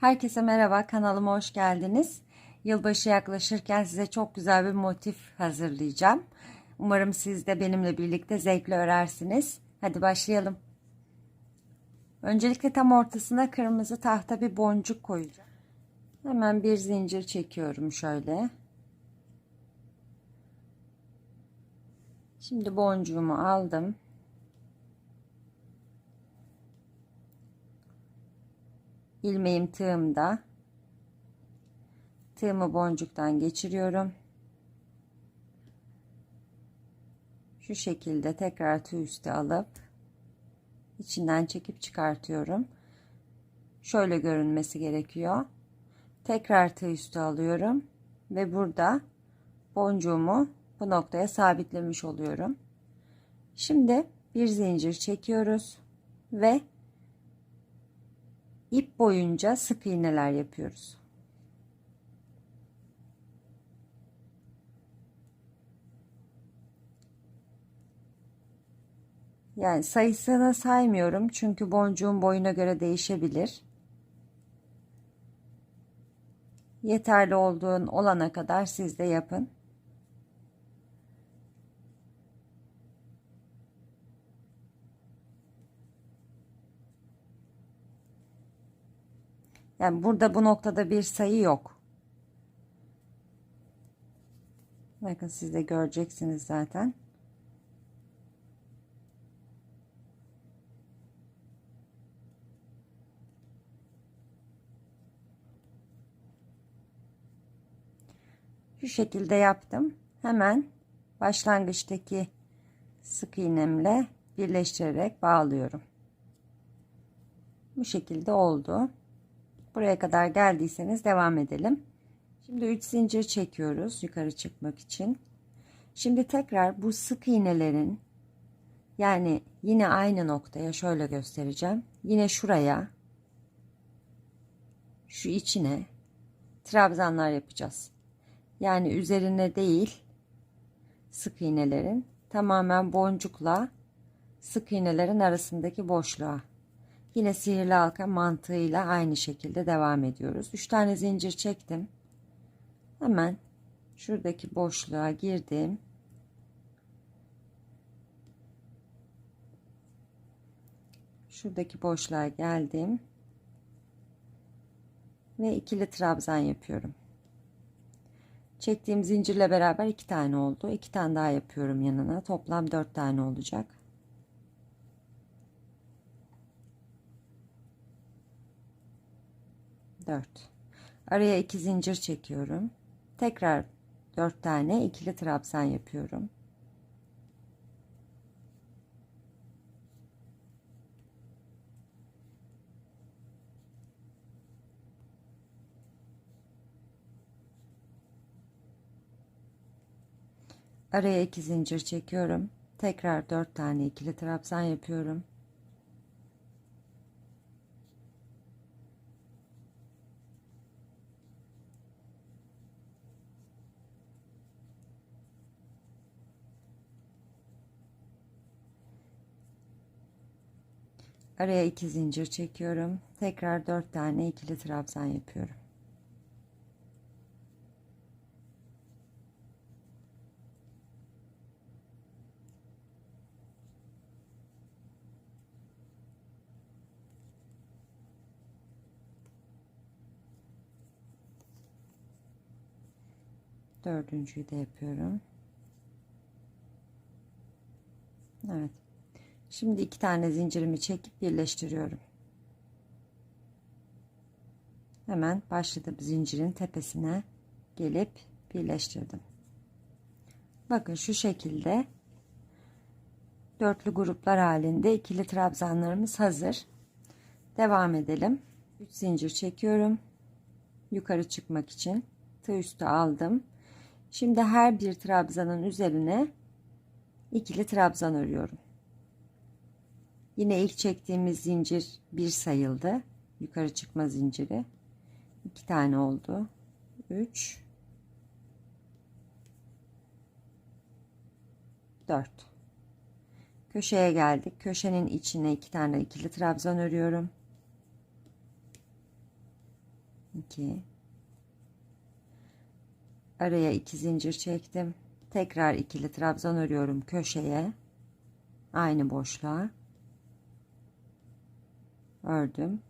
Herkese merhaba, kanalıma hoş geldiniz. Yılbaşı yaklaşırken size çok güzel bir motif hazırlayacağım. Umarım siz de benimle birlikte zevkle örersiniz. Hadi başlayalım. Öncelikle tam ortasına kırmızı tahta bir boncuk koyacağım. Hemen bir zincir çekiyorum şöyle. Şimdi boncuğumu aldım. İlmeğim tığımda. Tığımı boncuktan geçiriyorum. Şu şekilde tekrar tığ üstü alıp içinden çekip çıkartıyorum. Şöyle görünmesi gerekiyor. Tekrar tığ üstü alıyorum ve burada boncuğumu bu noktaya sabitlemiş oluyorum. Şimdi bir zincir çekiyoruz ve ip boyunca sık iğneler yapıyoruz. Yani sayısını saymıyorum çünkü boncuğun boyuna göre değişebilir. Yeterli olduğun olana kadar siz de yapın. Yani burada bu noktada bir sayı yok. Bakın siz de göreceksiniz zaten. Şu şekilde yaptım. Hemen başlangıçtaki sık iğnemle birleştirerek bağlıyorum. Bu şekilde oldu. Buraya kadar geldiyseniz devam edelim. Şimdi 3 zincir çekiyoruz yukarı çıkmak için. Şimdi tekrar bu sık iğnelerin yani yine aynı noktaya şöyle göstereceğim. Yine şuraya şu içine trabzanlar yapacağız. Yani üzerine değil sık iğnelerin tamamen boncukla sık iğnelerin arasındaki boşluğa Yine sihirli halka mantığıyla aynı şekilde devam ediyoruz. 3 tane zincir çektim. Hemen şuradaki boşluğa girdim. Şuradaki boşluğa geldim. Ve ikili trabzan yapıyorum. Çektiğim zincirle beraber iki tane oldu. İki tane daha yapıyorum yanına. Toplam dört tane olacak. 4 araya iki zincir çekiyorum. Tekrar 4 tane ikili trabzan yapıyorum. Araya iki zincir çekiyorum. Tekrar 4 tane ikili trabzan yapıyorum Araya iki zincir çekiyorum. Tekrar dört tane ikili trabzan yapıyorum. Dördüncüyü de yapıyorum. Evet. Şimdi iki tane zincirimi çekip birleştiriyorum. Hemen başladığım zincirin tepesine gelip birleştirdim. Bakın şu şekilde dörtlü gruplar halinde ikili trabzanlarımız hazır. Devam edelim. 3 zincir çekiyorum. Yukarı çıkmak için tığ üstü aldım. Şimdi her bir trabzanın üzerine ikili trabzan örüyorum. Yine ilk çektiğimiz zincir bir sayıldı. Yukarı çıkma zinciri. iki tane oldu. 3 4 Köşeye geldik. Köşenin içine iki tane ikili trabzan örüyorum. 2 araya iki zincir çektim tekrar ikili trabzan örüyorum köşeye aynı boşluğa ördüm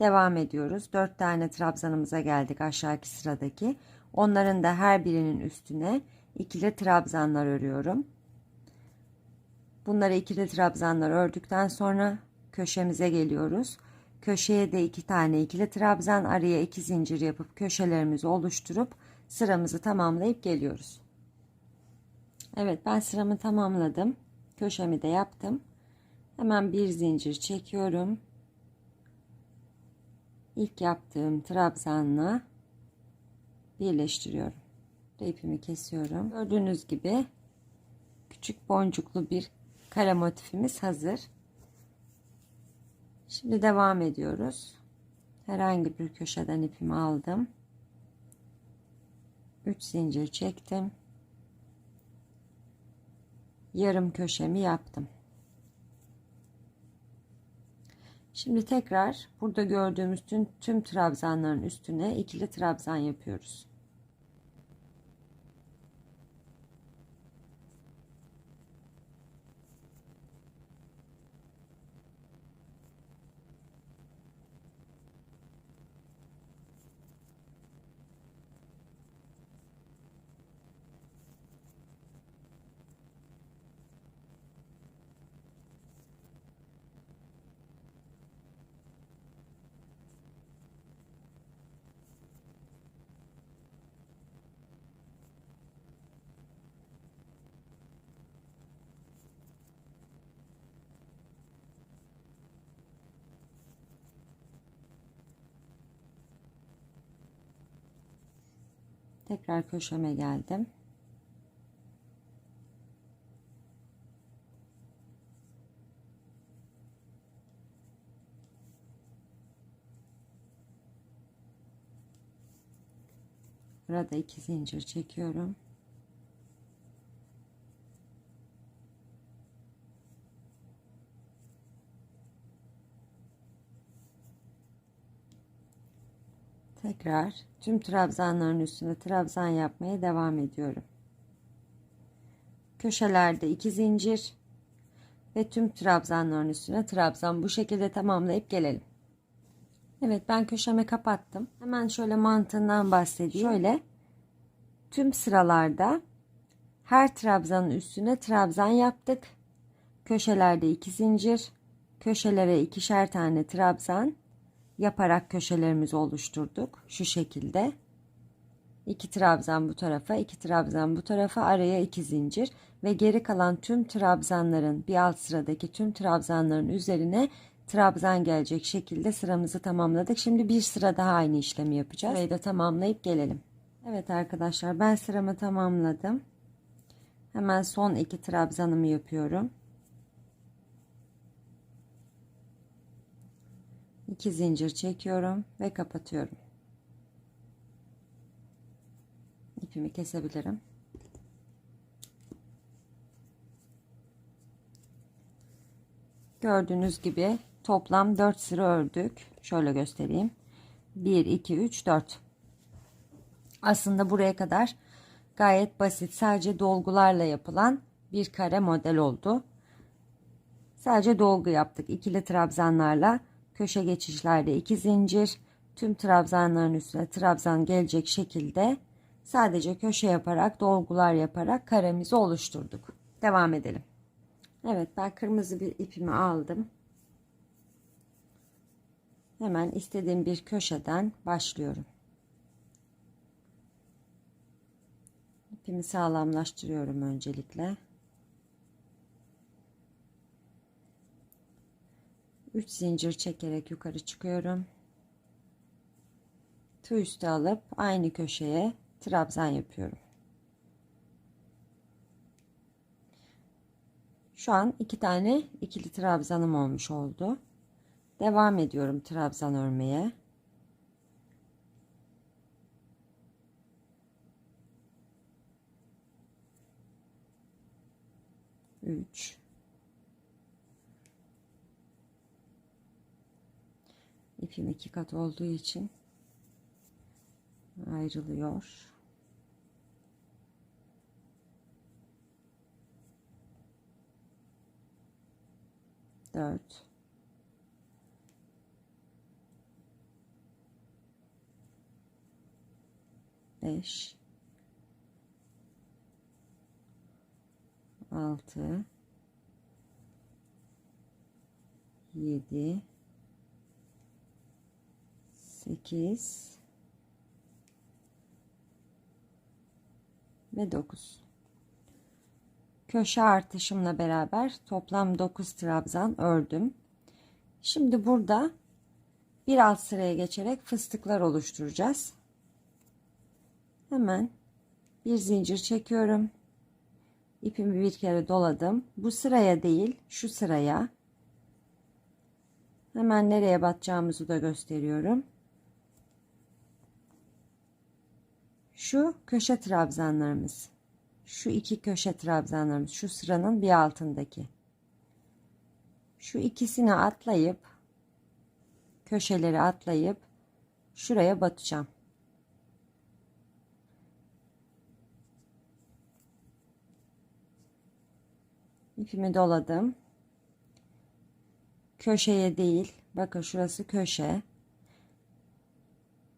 devam ediyoruz 4 tane trabzanımıza geldik aşağıki sıradaki onların da her birinin üstüne ikili trabzanlar örüyorum bunları ikili trabzanlar ördükten sonra köşemize geliyoruz köşeye de iki tane ikili trabzan araya iki zincir yapıp köşelerimizi oluşturup sıramızı tamamlayıp geliyoruz. Evet ben sıramı tamamladım. Köşemi de yaptım. Hemen bir zincir çekiyorum. İlk yaptığım trabzanla birleştiriyorum. İpimi kesiyorum. Gördüğünüz gibi küçük boncuklu bir kare motifimiz hazır. Şimdi devam ediyoruz. Herhangi bir köşeden ipimi aldım. 3 zincir çektim. Yarım köşemi yaptım. Şimdi tekrar burada gördüğümüz tüm, tüm trabzanların üstüne ikili trabzan yapıyoruz. Tekrar köşeme geldim. Burada iki zincir çekiyorum. Tekrar tüm trabzanların üstüne trabzan yapmaya devam ediyorum. Köşelerde iki zincir ve tüm trabzanların üstüne trabzan bu şekilde tamamlayıp gelelim. Evet ben köşemi kapattım. Hemen şöyle mantığından bahsedeyim. Şöyle tüm sıralarda her trabzanın üstüne trabzan yaptık. Köşelerde iki zincir, köşelere ikişer tane trabzan, yaparak köşelerimizi oluşturduk. Şu şekilde. 2 trabzan bu tarafa, 2 trabzan bu tarafa, araya 2 zincir ve geri kalan tüm trabzanların bir alt sıradaki tüm trabzanların üzerine trabzan gelecek şekilde sıramızı tamamladık. Şimdi bir sıra daha aynı işlemi yapacağız. Burayı da tamamlayıp gelelim. Evet arkadaşlar ben sıramı tamamladım. Hemen son iki trabzanımı yapıyorum. 2 zincir çekiyorum ve kapatıyorum. İpimi kesebilirim. Gördüğünüz gibi toplam 4 sıra ördük. Şöyle göstereyim. 1 2 3 4. Aslında buraya kadar gayet basit sadece dolgularla yapılan bir kare model oldu. Sadece dolgu yaptık. ikili trabzanlarla köşe geçişlerde iki zincir tüm trabzanların üstüne trabzan gelecek şekilde sadece köşe yaparak dolgular yaparak karemizi oluşturduk. Devam edelim. Evet ben kırmızı bir ipimi aldım. Hemen istediğim bir köşeden başlıyorum. İpimi sağlamlaştırıyorum öncelikle. 3 zincir çekerek yukarı çıkıyorum. Tığ üstü alıp aynı köşeye trabzan yapıyorum. Şu an iki tane ikili trabzanım olmuş oldu. Devam ediyorum trabzan örmeye. Üç, ipim iki kat olduğu için ayrılıyor. Dört. Beş. Altı. Yedi. Sekiz. Ve dokuz. Köşe artışımla beraber toplam 9 trabzan ördüm. Şimdi burada bir alt sıraya geçerek fıstıklar oluşturacağız. Hemen bir zincir çekiyorum. İpimi bir kere doladım. Bu sıraya değil, şu sıraya. Hemen nereye batacağımızı da gösteriyorum. Şu köşe trabzanlarımız. Şu iki köşe trabzanlarımız. Şu sıranın bir altındaki. Şu ikisini atlayıp köşeleri atlayıp şuraya batacağım. İpimi doladım. Köşeye değil. Bakın şurası köşe.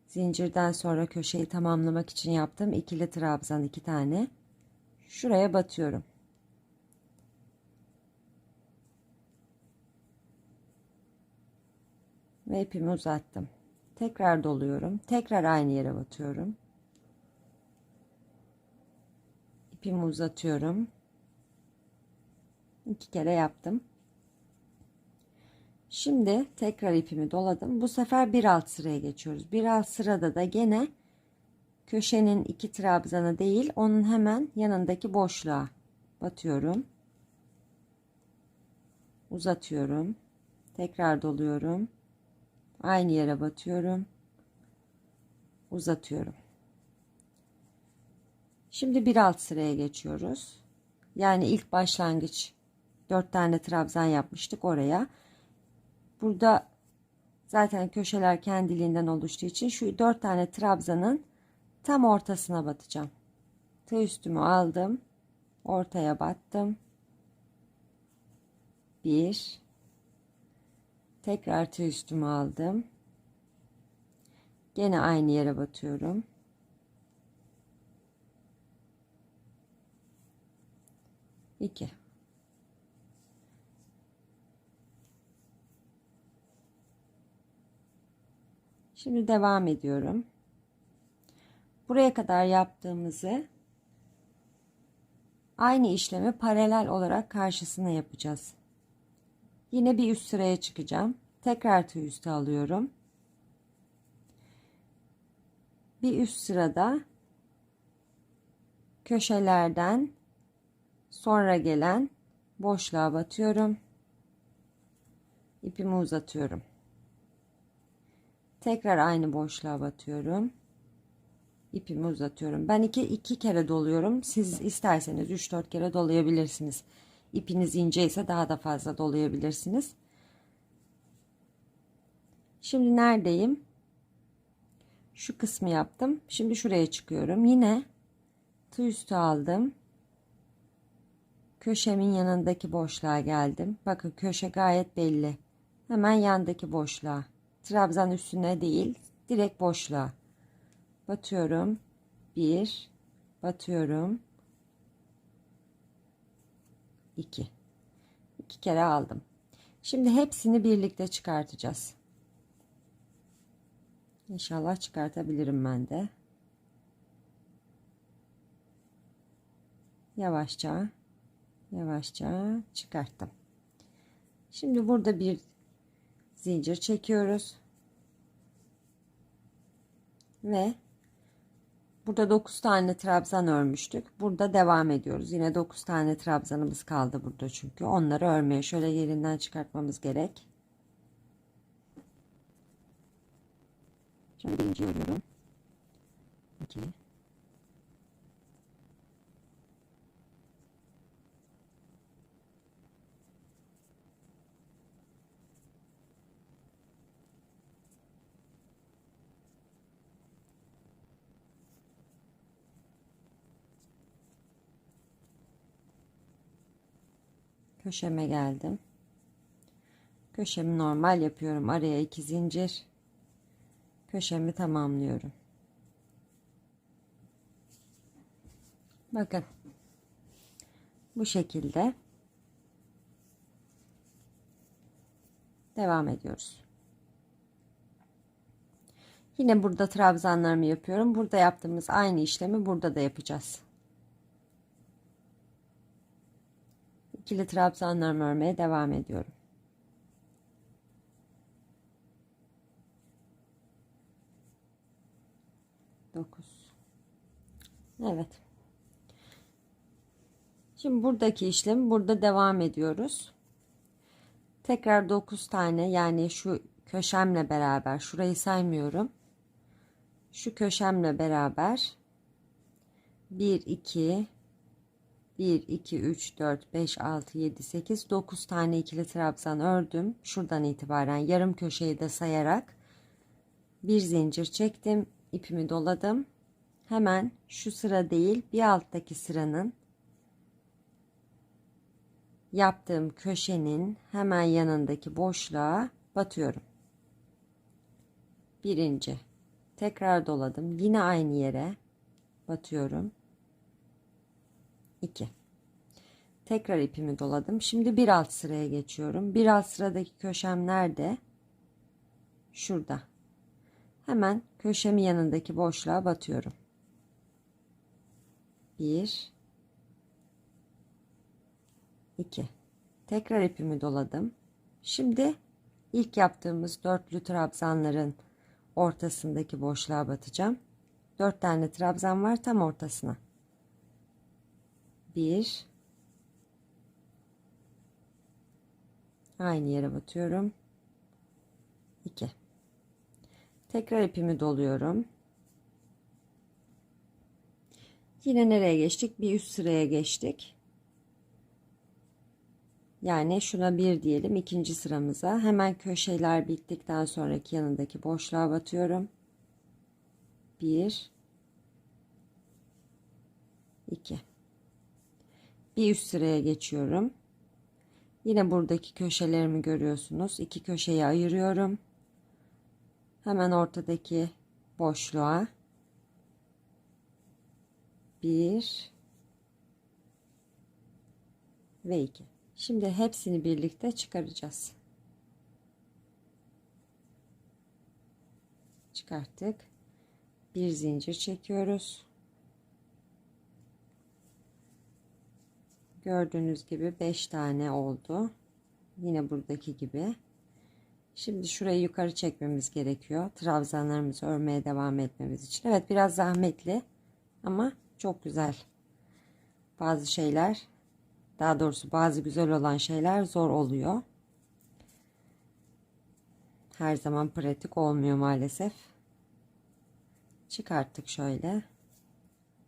Zincirden sonra köşeyi tamamlamak için yaptım. ikili trabzan iki tane. Şuraya batıyorum. Ve ipimi uzattım. Tekrar doluyorum. Tekrar aynı yere batıyorum. İpimi uzatıyorum. İki kere yaptım. Şimdi tekrar ipimi doladım. Bu sefer bir alt sıraya geçiyoruz. Bir alt sırada da gene köşenin iki trabzanı değil onun hemen yanındaki boşluğa batıyorum. Uzatıyorum. Tekrar doluyorum. Aynı yere batıyorum. Uzatıyorum. Şimdi bir alt sıraya geçiyoruz. Yani ilk başlangıç 4 tane trabzan yapmıştık oraya. Burada zaten köşeler kendiliğinden oluştuğu için şu 4 tane trabzanın tam ortasına batacağım. Tığ üstümü aldım. Ortaya battım. Bir. Tekrar tığ üstümü aldım. Gene aynı yere batıyorum. İki. Şimdi devam ediyorum. Buraya kadar yaptığımızı aynı işlemi paralel olarak karşısına yapacağız. Yine bir üst sıraya çıkacağım. Tekrar tığ üstü alıyorum. Bir üst sırada köşelerden sonra gelen boşluğa batıyorum. İpimi uzatıyorum. Tekrar aynı boşluğa batıyorum. İpimi uzatıyorum. Ben iki, iki kere doluyorum. Siz isterseniz 3-4 kere dolayabilirsiniz. İpiniz ince ise daha da fazla dolayabilirsiniz. Şimdi neredeyim? Şu kısmı yaptım. Şimdi şuraya çıkıyorum. Yine tığ üstü aldım. Köşemin yanındaki boşluğa geldim. Bakın köşe gayet belli. Hemen yandaki boşluğa trabzan üstüne değil direkt boşluğa. Batıyorum. Bir batıyorum. İki. İki kere aldım. Şimdi hepsini birlikte çıkartacağız. İnşallah çıkartabilirim ben de. Yavaşça yavaşça çıkarttım. Şimdi burada bir zincir çekiyoruz. Ve burada 9 tane trabzan örmüştük. Burada devam ediyoruz. Yine 9 tane trabzanımız kaldı burada çünkü. Onları örmeye şöyle yerinden çıkartmamız gerek. Şimdi birinci örüyorum. 2 3 köşeme geldim. Köşemi normal yapıyorum. Araya iki zincir. Köşemi tamamlıyorum. Bakın. Bu şekilde devam ediyoruz. Yine burada trabzanlarımı yapıyorum. Burada yaptığımız aynı işlemi burada da yapacağız. İkili trabzanlarımı örmeye devam ediyorum. Dokuz. Evet. Şimdi buradaki işlemi burada devam ediyoruz. Tekrar 9 tane yani şu köşemle beraber şurayı saymıyorum. Şu köşemle beraber 1 2 1 2 3 4 5 6 7 8 9 tane ikili trabzan ördüm. Şuradan itibaren yarım köşeyi de sayarak bir zincir çektim. ipimi doladım. Hemen şu sıra değil bir alttaki sıranın yaptığım köşenin hemen yanındaki boşluğa batıyorum. Birinci. Tekrar doladım. Yine aynı yere batıyorum. 2. Tekrar ipimi doladım. Şimdi bir alt sıraya geçiyorum. Bir alt sıradaki köşem nerede? Şurada. Hemen köşemin yanındaki boşluğa batıyorum. 1 2 tekrar ipimi doladım şimdi ilk yaptığımız dörtlü trabzanların ortasındaki boşluğa batacağım 4 tane trabzan var tam ortasına 1 aynı yere batıyorum. 2 tekrar ipimi doluyorum. Yine nereye geçtik? Bir üst sıraya geçtik. Yani şuna bir diyelim ikinci sıramıza. Hemen köşeler bittikten sonraki yanındaki boşluğa batıyorum. Bir, iki. Bir üst sıraya geçiyorum. Yine buradaki köşelerimi görüyorsunuz. İki köşeyi ayırıyorum. Hemen ortadaki boşluğa bir ve iki. Şimdi hepsini birlikte çıkaracağız. Çıkarttık. Bir zincir çekiyoruz. Gördüğünüz gibi 5 tane oldu. Yine buradaki gibi. Şimdi şurayı yukarı çekmemiz gerekiyor. Trabzanlarımızı örmeye devam etmemiz için. Evet biraz zahmetli ama çok güzel. Bazı şeyler daha doğrusu bazı güzel olan şeyler zor oluyor. Her zaman pratik olmuyor maalesef. Çıkarttık şöyle.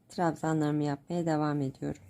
Trabzanlarımı yapmaya devam ediyorum.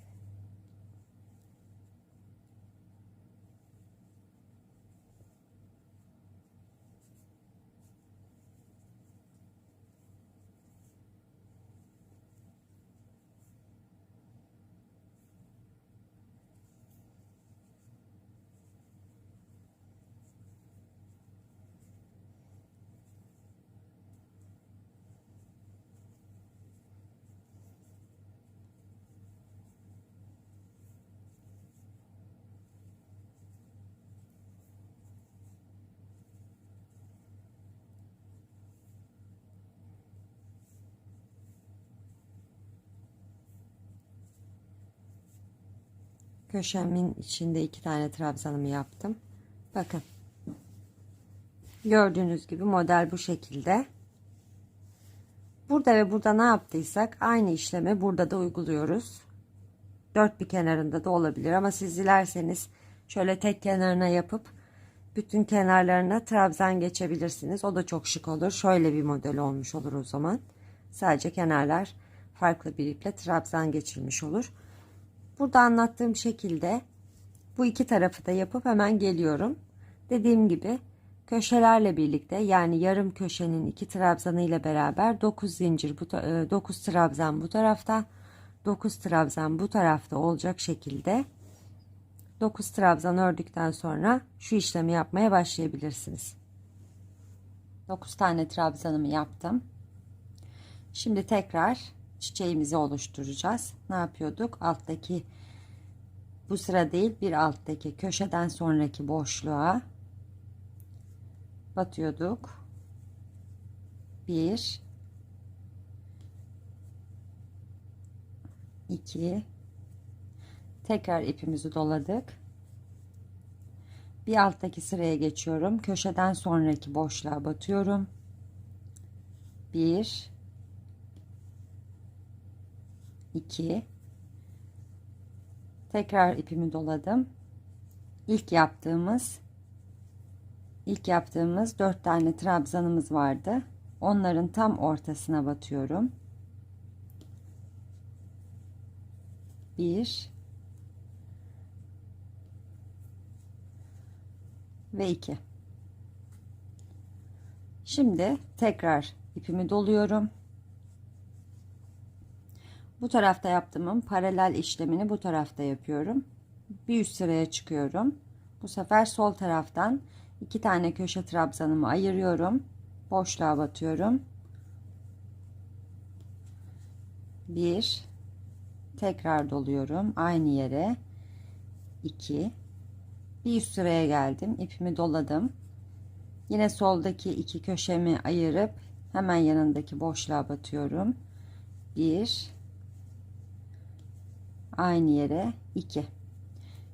Köşemin içinde iki tane trabzanımı yaptım. Bakın. Gördüğünüz gibi model bu şekilde. Burada ve burada ne yaptıysak aynı işlemi burada da uyguluyoruz. Dört bir kenarında da olabilir ama siz dilerseniz şöyle tek kenarına yapıp bütün kenarlarına trabzan geçebilirsiniz. O da çok şık olur. Şöyle bir model olmuş olur o zaman. Sadece kenarlar farklı bir iple trabzan geçilmiş olur. Burada anlattığım şekilde bu iki tarafı da yapıp hemen geliyorum. Dediğim gibi köşelerle birlikte yani yarım köşenin iki trabzanı ile beraber 9 zincir bu 9 e, trabzan bu tarafta 9 trabzan bu tarafta olacak şekilde 9 trabzan ördükten sonra şu işlemi yapmaya başlayabilirsiniz. 9 tane trabzanımı yaptım. Şimdi tekrar çiçeğimizi oluşturacağız. Ne yapıyorduk? Alttaki bu sıra değil bir alttaki köşeden sonraki boşluğa batıyorduk. 1 2 tekrar ipimizi doladık. Bir alttaki sıraya geçiyorum. Köşeden sonraki boşluğa batıyorum. 1 2 tekrar ipimi doladım. İlk yaptığımız ilk yaptığımız 4 tane trabzanımız vardı. Onların tam ortasına batıyorum. 1 ve 2 şimdi tekrar ipimi doluyorum bu tarafta yaptığımın paralel işlemini bu tarafta yapıyorum. Bir üst sıraya çıkıyorum. Bu sefer sol taraftan iki tane köşe trabzanımı ayırıyorum. Boşluğa batıyorum. Bir tekrar doluyorum. Aynı yere. 2 bir üst sıraya geldim. İpimi doladım. Yine soldaki iki köşemi ayırıp hemen yanındaki boşluğa batıyorum. 1 aynı yere 2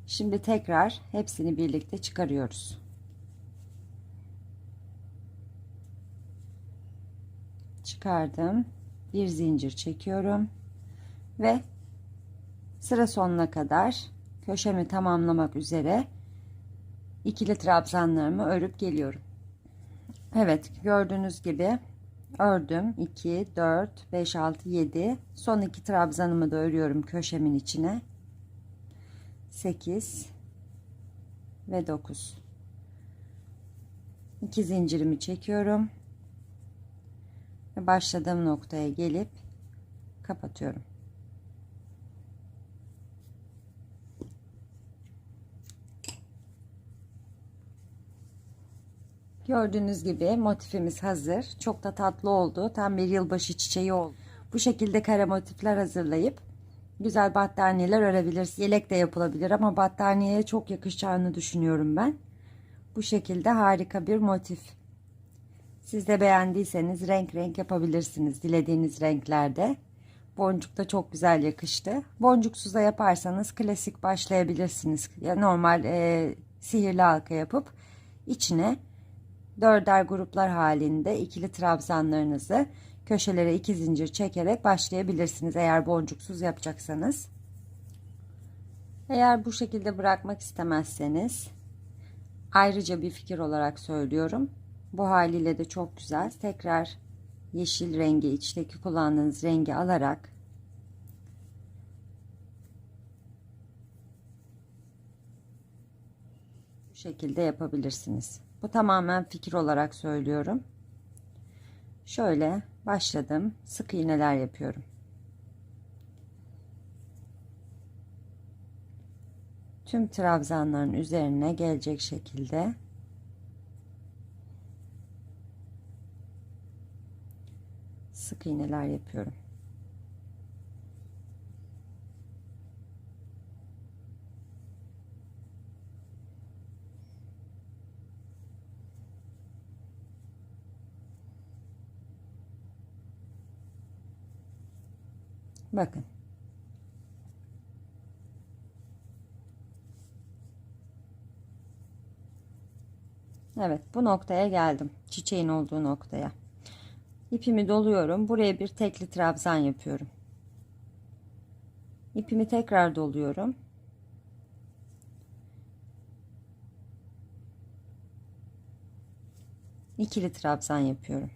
şimdi tekrar hepsini birlikte çıkarıyoruz. Çıkardım. Bir zincir çekiyorum. Ve sıra sonuna kadar köşemi tamamlamak üzere ikili trabzanlarımı örüp geliyorum. Evet gördüğünüz gibi ördüm. 2 4 5 6 7 son iki trabzanımı da örüyorum köşemin içine. 8 ve 9 2 zincirimi çekiyorum. Ve başladığım noktaya gelip kapatıyorum Gördüğünüz gibi motifimiz hazır. Çok da tatlı oldu. Tam bir yılbaşı çiçeği oldu. Bu şekilde kare motifler hazırlayıp güzel battaniyeler örebiliriz. Yelek de yapılabilir ama battaniyeye çok yakışacağını düşünüyorum ben. Bu şekilde harika bir motif. Siz de beğendiyseniz renk renk yapabilirsiniz dilediğiniz renklerde. Boncuk da çok güzel yakıştı. Boncuksuz da yaparsanız klasik başlayabilirsiniz. Ya normal e, sihirli halka yapıp içine dörder gruplar halinde ikili trabzanlarınızı köşelere iki zincir çekerek başlayabilirsiniz eğer boncuksuz yapacaksanız. Eğer bu şekilde bırakmak istemezseniz ayrıca bir fikir olarak söylüyorum. Bu haliyle de çok güzel. Tekrar yeşil rengi içteki kullandığınız rengi alarak bu şekilde yapabilirsiniz. Bu tamamen fikir olarak söylüyorum. Şöyle başladım. Sık iğneler yapıyorum. Tüm trabzanların üzerine gelecek şekilde sık iğneler yapıyorum. Bakın. Evet bu noktaya geldim. Çiçeğin olduğu noktaya. İpimi doluyorum. Buraya bir tekli trabzan yapıyorum. İpimi tekrar doluyorum. İkili trabzan yapıyorum.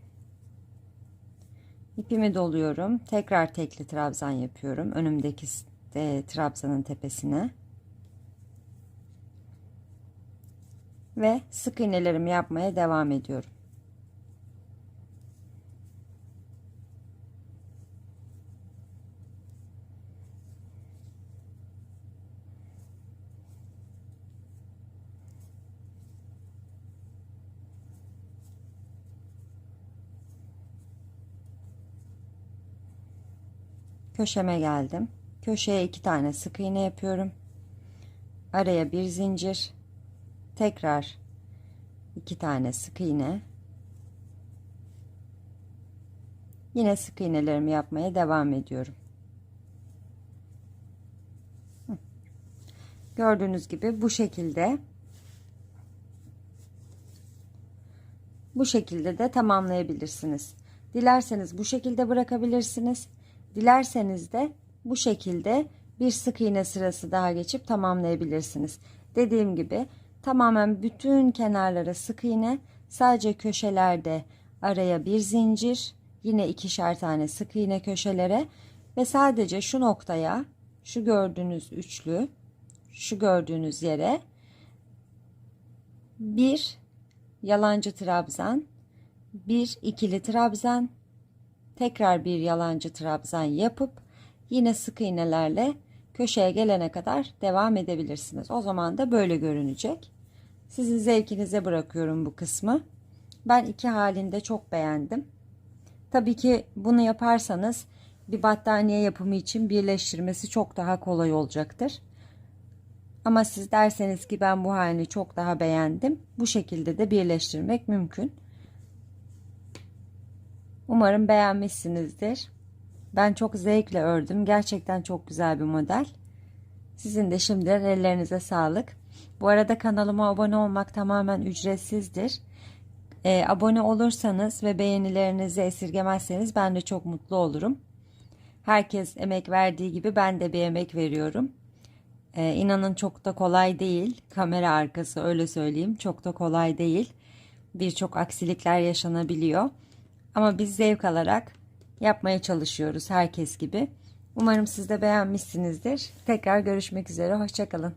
İpimi doluyorum. Tekrar tekli trabzan yapıyorum. Önümdeki e, trabzanın tepesine. Ve sık iğnelerimi yapmaya devam ediyorum. Köşeme geldim. Köşeye iki tane sık iğne yapıyorum. Araya bir zincir. Tekrar iki tane sık iğne. Yine sık iğnelerimi yapmaya devam ediyorum. Gördüğünüz gibi bu şekilde bu şekilde de tamamlayabilirsiniz. Dilerseniz bu şekilde bırakabilirsiniz. Dilerseniz de bu şekilde bir sık iğne sırası daha geçip tamamlayabilirsiniz. Dediğim gibi tamamen bütün kenarlara sık iğne, sadece köşelerde araya bir zincir, yine ikişer tane sık iğne köşelere ve sadece şu noktaya, şu gördüğünüz üçlü, şu gördüğünüz yere bir yalancı trabzan, bir ikili trabzan, tekrar bir yalancı trabzan yapıp yine sık iğnelerle köşeye gelene kadar devam edebilirsiniz. O zaman da böyle görünecek. Sizin zevkinize bırakıyorum bu kısmı. Ben iki halinde çok beğendim. Tabii ki bunu yaparsanız bir battaniye yapımı için birleştirmesi çok daha kolay olacaktır. Ama siz derseniz ki ben bu halini çok daha beğendim. Bu şekilde de birleştirmek mümkün. Umarım beğenmişsinizdir. Ben çok zevkle ördüm. Gerçekten çok güzel bir model. Sizin de şimdiden ellerinize sağlık. Bu arada kanalıma abone olmak tamamen ücretsizdir. E, abone olursanız ve beğenilerinizi esirgemezseniz ben de çok mutlu olurum. Herkes emek verdiği gibi ben de bir emek veriyorum. E, inanın çok da kolay değil. Kamera arkası öyle söyleyeyim. Çok da kolay değil. Birçok aksilikler yaşanabiliyor. Ama biz zevk alarak yapmaya çalışıyoruz herkes gibi. Umarım siz de beğenmişsinizdir. Tekrar görüşmek üzere. Hoşçakalın.